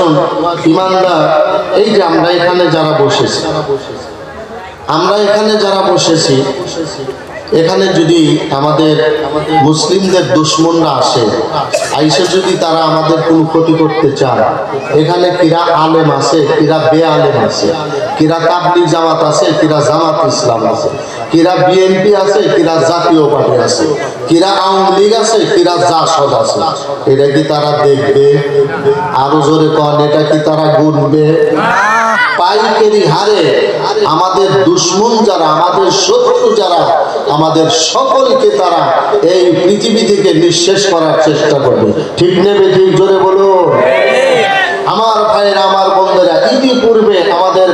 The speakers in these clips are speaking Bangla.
আসুন ইমানদার, এই যে আমরা এখানে যারা বসেছি, আমরা এখানে যারা বসেছি, এখানে যদি আমাদের মুসলিমদের দুশ্মনরা আসে, আইসে যদি তারা আমাদের কোনো ক্ষতি করতে চায়, এখানে কিরা আলেম আছে, কিরা বে আলেম আছে, কিরা তাবলিগ জামাত আছে, কিরা জামাত ইসলাম আছে। কিরা বিএনপি আছে, কিরা জাতীয় পার্টি আছে, কিরা আওয়ামী লীগ আছে, কিরা জাসদ আছে। এটা কি তারা দেখবে? আরও জোরে কন, এটা কি তারা গুনবে? পাইকারি হারে আমাদের দুশ্মন যারা, আমাদের শত্রু যারা, আমাদের সকলকে তারা এই পৃথিবী থেকে নিঃশেষ করার চেষ্টা করবে। ঠিক নেবে, ঠিক জোরে বলো আমার ভাইয়েরা আমার বন্ধুরা ইতিপূর্বে আমাদের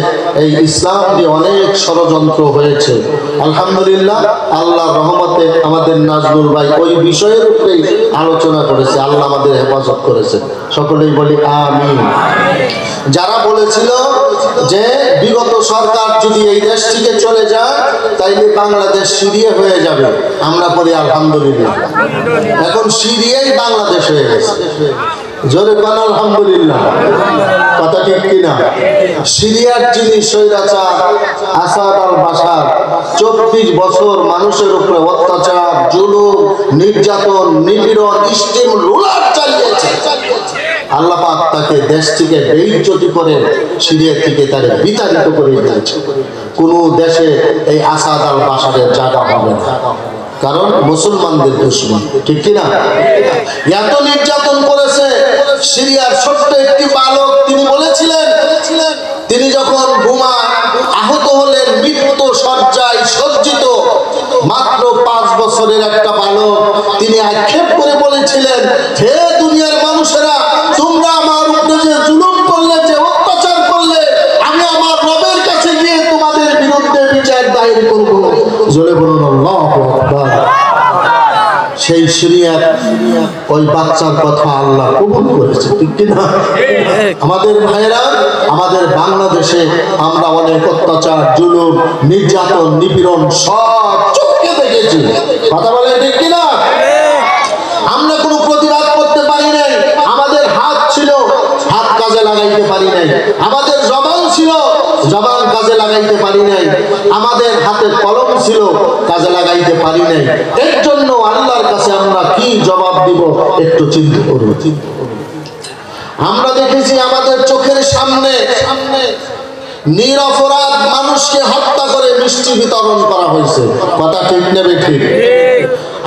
বাংলাদেশে এই ইসলাম দিয়ে অনেক ষড়যন্ত্র হয়েছে। আলহামদুলিল্লাহ, আল্লাহ রহমতে আমাদের নাজমুল ভাই ওই বিষয়ের উপরেই আলোচনা করেছে, আল্লাহ আমাদের হেফাজত করেছে। সকলেই বলি আমিন। যারা বলেছিল যে বিগত সরকার যদি এই দেশ থেকে চলে যায়, তাইলে বাংলাদেশ সিরিয়ে হয়ে যাবে। আমরা বলি আলহামদুলিল্লাহ। এখন সিরিয়াই বাংলাদেশ হয়ে গেছে। জোরে পান আলহামদুলিল্লাহ। কথা ঠিক কিনা? সিরিয়ার যিনি স্বৈরাচার, আসাদ আল বাসার চব্বিশ বছর মানুষের উপরে অত্যাচার, জুলুম, নির্যাতন, নিপীড়ন, স্টিম, রুলার চালিয়েছে। আল্লাহ পাক তাকে দেশ থেকে বেইজ্জতি করে সিরিয়া থেকে তাকে বিতাড়িত করে দিয়েছে। কোনো দেশে এই আসাদ আল বাসারের জায়গা হবে না। কারণ মুসলমানদের দুশ্মন। ঠিক কিনা? এত নির্যাতন করেছে সিরিয়ার ছোট্ট একটি বালক তিনি বলেছিলেন, তিনি যখন বোমা আহত হলেন মৃত্যু সজ্জায় সজ্জিত। মাত্র পাঁচ বছরের একটা বালক, তিনি আক্ষেপ করে বলেছিলেন, হে দুনিয়ার মানুষেরা, তোমরা আমার উপরে যে জুলুম করলে, যে অত্যাচার করলে, আমি আমার রবের কাছে গিয়ে তোমাদের বিরুদ্ধে বিচার দায়ের করব। জোরে বলুন, আল্লাহু আকবার। সেই সিরিয়ার ওই বাচ্চার কথা আল্লাহ কবুল করেছে, ঠিক কিনা? আমাদের ভাইরা আমাদের বাংলাদেশে আমরা অনেক অত্যাচার, জুলুম, নির্যাতন, নিপীড়ন সব চোখকে দেখেছি। কথা বলে ঠিক কিনা? আমরা কোনো প্রতিবাদ করতে পারি নাই, আমাদের হাত ছিল, হাত কাজে লাগাইতে পারি নাই, আমাদের জবান ছিল জবান কাজে লাগাইতে পারি নাই। আমাদের হাতে কলম ছিল, কাজে লাগাইতে পারি নাই। এর জন্য আল্লাহর কাছে আমরা কি জবাব দিব, একটু চিন্তা করব আমরা দেখেছি আমাদের চোখের সামনে সামনে নিরপরাধ মানুষকে হত্যা করে মিষ্টি বিতরণ করা হয়েছে। কথা ঠিক নেবে ঠিক?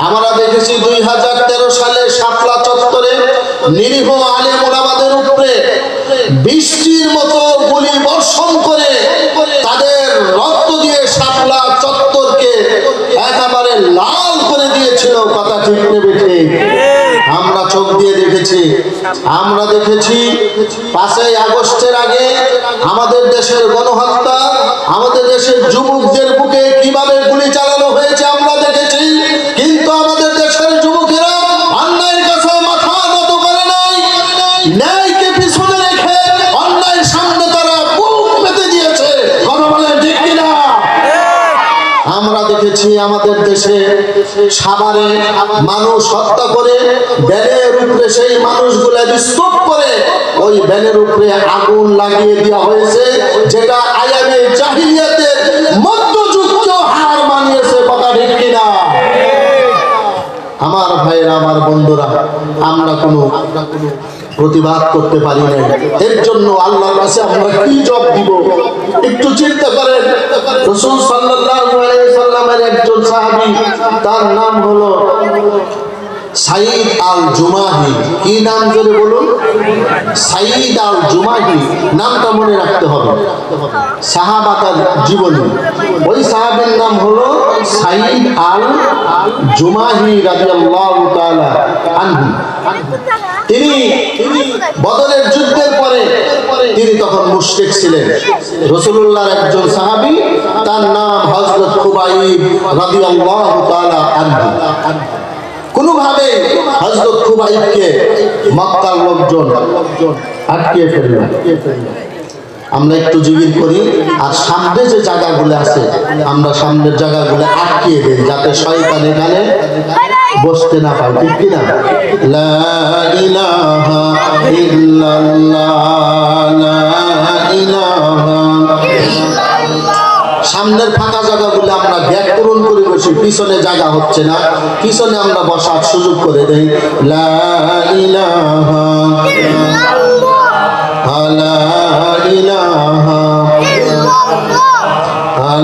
আমরা দেখেছি দুই হাজার তেরো সালে শাপলা চত্বরে নিরীহ আলেম ওলামাদের উপরে বৃষ্টির মতো গুলি বর্ষণ করে তাদের রক্ত দিয়ে শাপলা চত্বরকে একেবারে লাল করে দিয়েছিল। কথা ঠিক নেবে আমরা চোখ দিয়ে দেখেছি। আমরা দেখেছি, পাঁচই আগস্টের আগে আমাদের দেশের গণহত্যা, আমাদের দেশের যুবকদের বুকে কীভাবে গুলি চালানো হয়েছে দেখেছি আমাদের দেশে। সাভারে মানুষ হত্যা করে, ব্যানের উপরে সেই মানুষগুলো স্তূপ করে, ওই ব্যানের উপরে আগুন লাগিয়ে দেওয়া হয়েছে, যেটা আয়ামে জাহিলিয়াতের আমার ভাইয়েরা, আমার বন্ধুরা, আমরা কোনো প্রতিবাদ করতে পারি না এর জন্য আল্লাহর কাছে আমরা কি জব দিব? একটু চিন্তা করেন। রসুল সাল্লাহ সাল্লামের একজন সাহাবি তার নাম হলো সাইদ আল জুমাহি কি নাম জোরে বলুন? সাইদ আল জুমাহি নামটা মনে রাখতে হবে। সাহাবাতার জীবনী। ওই সাহাবের নাম হলো সাইদ আল জুমাহি রাদিয়াল্লাহু তাআলা আনহু। তিনি বদরের যুদ্ধের পরে তিনি তখন মুশরিক ছিলেন। রসুল্লাহর একজন সাহাবী, তার নাম হযরত খুবাইব রাদিয়াল্লাহু তাআলা কোনোভাবে হজরত খুবাইবকে মক্কার লোকজন আটকে ফেললেন আমরা একটু জিগির করি, আর সামনে যে জায়গাগুলো আছে, আমরা সামনের জায়গাগুলো আটকিয়ে দিই, যাতে শয়তান এখানে বসতে না পারি। ঠিক কিনা? লা ইলাহা ইল্লাল্লাহ। জায়গা হচ্ছে না। পিছনে আমরা বসার সুযোগ করে দেই। লা ইলাহা লা ইলাহা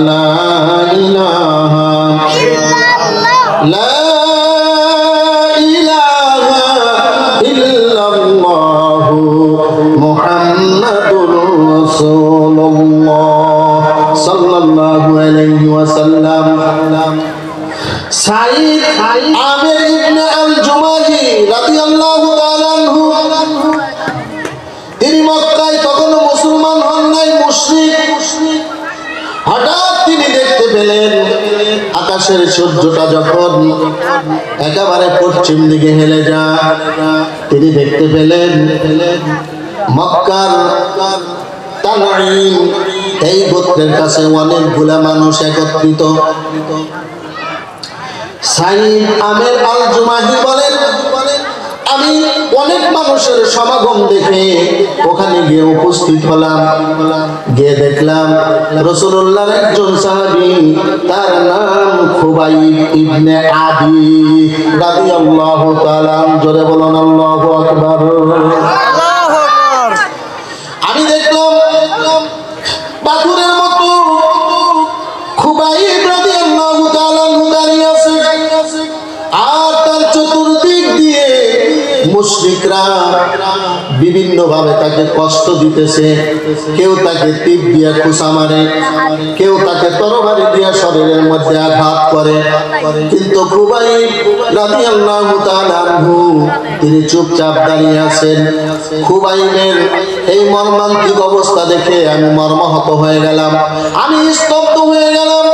লা ইলাহা আকাশের সূর্যটা যখন একেবারে পশ্চিম দিকে হেলে যায়, তিনি দেখতে পেলেন মক্কার এই গোত্রের কাছে অনেকগুলা মানুষ একত্রিত। সাইদ আমের আল জুমাহি বলেন আমি অনেক মানুষের সমাগম দেখে ওখানে গিয়ে উপস্থিত হলাম। গিয়ে দেখলাম রসুল্লাহর একজন সাহাবি, তার নাম খুবাই ইবনে আদি রাদিয়াল্লাহু তাআলা, জোরে বলুন আল্লাহু আকবার। বিভিন্ন ভাবে তাকে কষ্ট দিতেছে। কেউ তাকে তীর দিয়া কুসা মারে, কেউ তাকে তরবারি দিয়া শরীরের মধ্যে আঘাত করে। কিন্তু খুবাই তিনি চুপচাপ দাঁড়িয়ে আছেন। খুবাইবের এই মর্মান্তিক অবস্থা দেখে আমি মর্মাহত হয়ে গেলাম। আমি স্তব্ধ হয়ে গেলাম।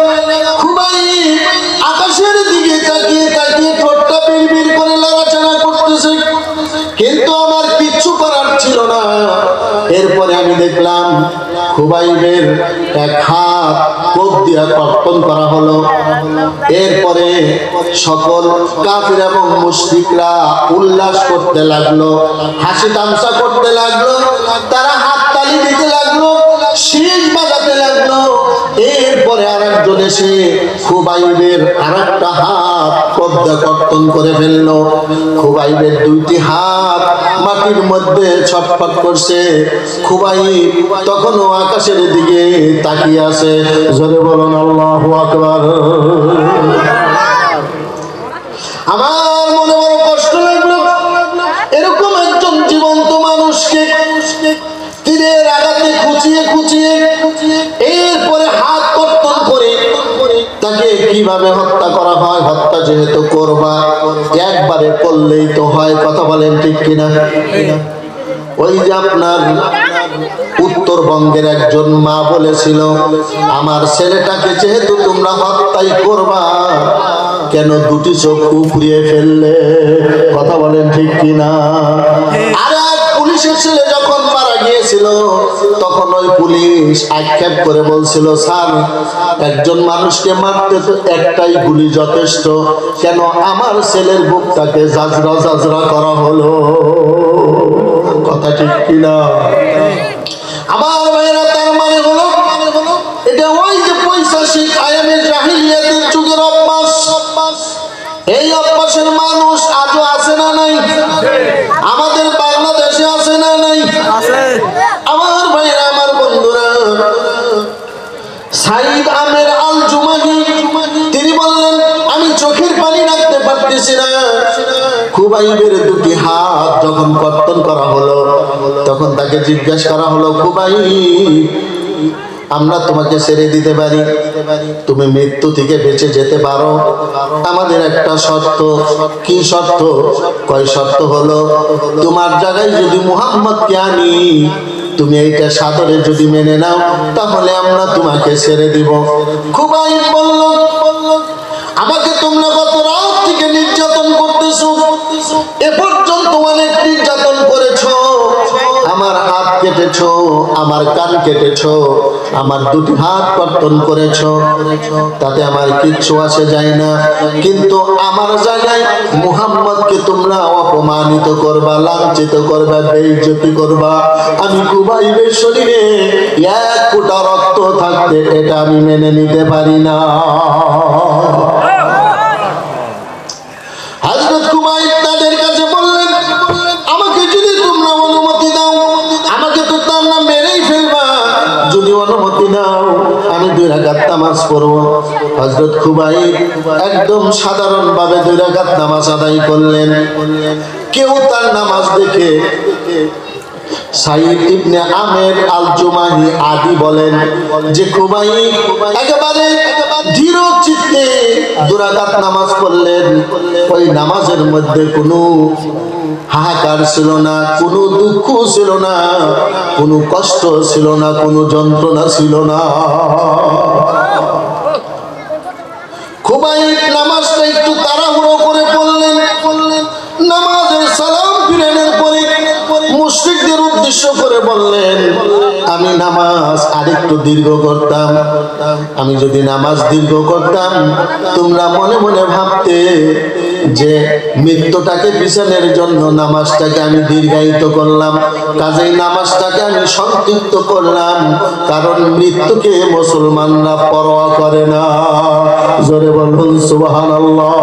খুবাইবের এক হাত কোপ দিয়া কর্তন করা হলো। এরপরে সকল কাফির এবং মুশরিকরা উল্লাস করতে লাগল, হাসি তামসা করতে লাগল, তারা হাত তালি দিতে লাগল শীষ বাজাতে লাগল। এরপরে আর একজন এসে খুবাইবের আর একটা হাত কর্তন করে খুবাইবের দুইটি হাত মাটির মধ্যে ছটফট করছে। খুবাই তখনও আকাশের দিকে তাকিয়ে আছে। জোরে বলুন, আল্লাহ আমার কীভাবে হত্যা করা হয়, হত্যা যেহেতু করবা, একবারে করলেই তো হয়, কথা বলেন ঠিক কিনা? ওই যে আপনার উত্তরবঙ্গের একজন মা বলেছিল, আমার ছেলেটাকে যেহেতু তোমরা হত্যাই করবা, কেন দুটি চোখ উপড়িয়ে ফেললে? কথা বলেন ঠিক কিনা? আর পুলিশের ছেলে যখন মারা গিয়েছিল, তখন ওই পুলিশ আক্ষেপ করে বলছিল, স্যার, একজন মানুষকে মারতে তো একটাই গুলি যথেষ্ট। কেন আমার ছেলের বুকটাকে জাজরা জাজরা করা হলো? কথা ঠিক কিনা? আমার খুবাইবের দুটি হাত যখন কর্তন করা হলো, তখন তাকে জিজ্ঞাসা করা হলো খুবাই আমরা তোমাকে ছেড়ে দিতে পারি। তুমি মৃত্যু থেকে বেঁচে যেতে পারো। আমাদের একটা শর্ত। কি শর্ত? কয় শর্ত হলো, তোমার জায়গায় যদি মুহাম্মদকে আনি, তুমি এইটা সাদরে যদি মেনে নাও, তাহলে আমরা তোমাকে ছেড়ে দিব। খুবাই বলল নির্যাতন করেছ? আমার হাত কেটেছ, আমার কান কেটেছ, আমার দুটি হাত কর্তন করেছ। তাতে আমার কিচ্ছু আসে যায় না। কিন্তু আমার জায়গায় মুহাম্মদকে তোমরা অপমানিত করবা, লাঞ্ছিত করবা, বেইজ্জতি করবা। আমি কুবাইবের শরীরে এক কোটা রক্ত থাকতে এটা আমি মেনে নিতে পারি না। দাও আমি দুই নামাজ পড়ব। হযরত কুমাইর একদম সাধারণ ভাবে দুই নামাজ আদায় করলেন। কেউ তার নামাজ দেখে ইবনে আমের আল জুমাহি আদি বলেন যে কুমাই একেবারে ধীর চিত্তে দুরাকাত নামাজ পড়লেন। ওই নামাজের মধ্যে কোনো হাহাকার ছিল না, কোনো দুঃখ ছিল না, কোনো কষ্ট ছিল না, কোনো যন্ত্রণা ছিল না। খুবাই নামাজটা একটু তাড়াহুড়ো করে পড়লেন। নামাজের সালাম ফিরানোর পরে মুশ্রিকদের উদ্দেশ্য করে বললেন আমি নামাজ আরেকটু দীর্ঘ করতাম। আমি যদি নামাজ দীর্ঘ করতাম, তোমরা মনে মনে ভাবতে যে মৃত্যুটাকে পিছনের জন্য নামাজটাকে আমি দীর্ঘায়িত করলাম। কাজেই নামাজটাকে আমি সংক্ষিপ্ত করলাম। কারণ মৃত্যুকে মুসলমানরা পরোয়া করে না। জোরে বলুন, সুবহানাল্লাহ।